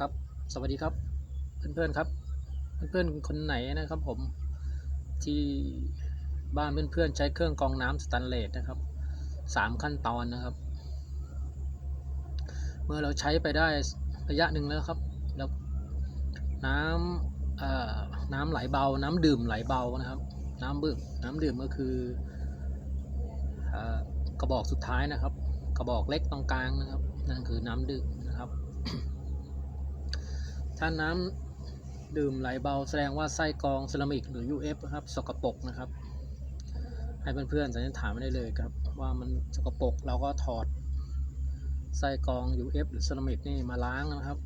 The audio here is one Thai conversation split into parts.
ครับ สวัสดีครับ เพื่อนๆครับ เพื่อนๆคนไหนนะครับผมที่บ้านเพื่อนๆใช้เครื่องกรองน้ำสแตนเลสนะครับสามขั้นตอนนะครับ เมื่อเราใช้ไปได้ระยะหนึ่งแล้วครับ แล้วน้ำน้ำไหลเบา น้ำดื่มไหลเบานะครับ น้ำบึกน้ำดื่มก็คือเอ่อกระบอกสุดท้ายนะครับ กระบอกเล็กตรงกลางนะครับ นั่นคือน้ำดื่มนะครับ ถ้าน้ำดื่มไหลเบาแสดงว่าไส้กรองเซรามิกหรือ UF ครับสกปรกนะครับ ให้เพื่อนๆสันนิษฐานไม่ได้เลยครับ ว่ามันสกปรกเราก็ถอดไส้กรอง UF หรือเซรามิกนี่มาล้างนะครับ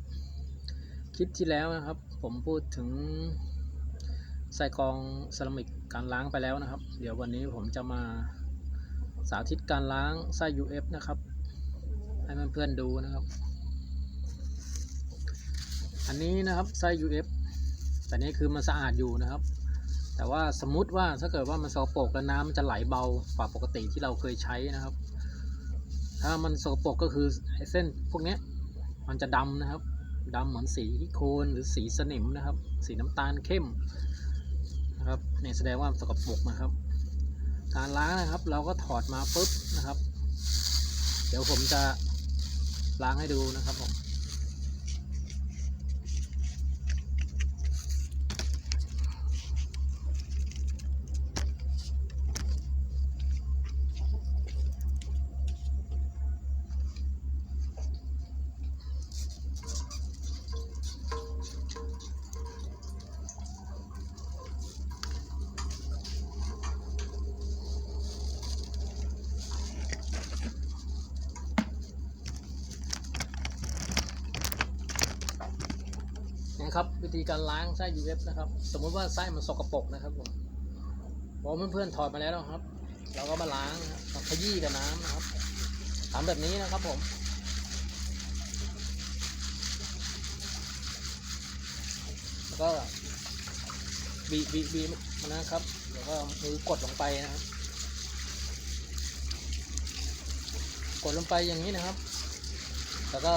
คลิปที่แล้วนะครับ ผมพูดถึงไส้กรองเซรามิกการล้างไปแล้วนะครับ เดี๋ยววันนี้ผมจะมาสาธิตการล้างไส้ UF นะครับ ให้เพื่อนๆดูนะครับ อันนี้นะครับไส้ UF แต่นี่คือมันสะอาดอยู่นะครับ แต่ว่าสมมติว่าถ้าเกิดว่ามันสกปรกแล้วน้ำมันจะไหลเบากว่าปกติที่เราเคยใช้นะครับ ถ้ามันสกปรกก็คือเส้นพวกนี้มันจะดำนะครับดำเหมือนสีโคลนหรือสีสนิมนะครับ สีน้ำตาลเข้มนะครับเนี่ยแสดงว่ามันสกปรกนะครับ การล้างนะครับเราก็ถอดมาปุ๊บนะครับ เดี๋ยวผมจะล้างให้ดูนะครับผม นะครับ วิธีการล้างไส้ UF นะครับ สมมุติว่าไส้มันสกปรกนะครับผมพอเพื่อนๆถอดมาแล้วครับ เราก็มาล้างกับขยี้กับน้ำนะครับทำแบบนี้นะครับผมแล้วก็บีบบีบบีบมันนะครับแล้วก็มือกดลงไปนะครับ กดลงไปอย่างนี้นะครับ แล้วก็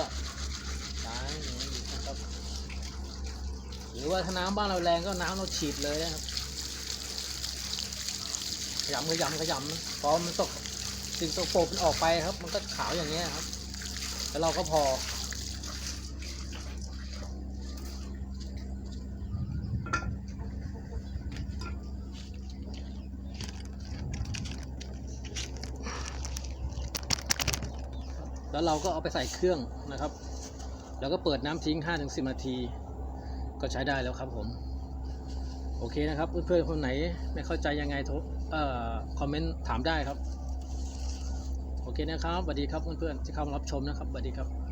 ล้างอย่างนี้นะครับ หรือว่าถ้าน้ำบ้านเราแรงก็น้ำเราฉีดเลยนะครับขยำขยำขยำพอมันตกสิ่งสกปรมันออกไปครับ มันก็ขาวอย่างเงี้ยครับ แล้วเราก็พอแล้วเราก็เอาไปใส่เครื่องนะครับ แล้วก็เปิดน้ำทิ้ง 5-10 นาที ก็ใช้ได้แล้วครับผม โอเคนะครับ เพื่อนๆคนไหนไม่เข้าใจยังไงทรเอ่อคอมเมนต์ถามได้ครับ โอเคนะครับสวัสดีครับเพื่อนๆที่เข้ามารับชมนะครับสวัสดีครับ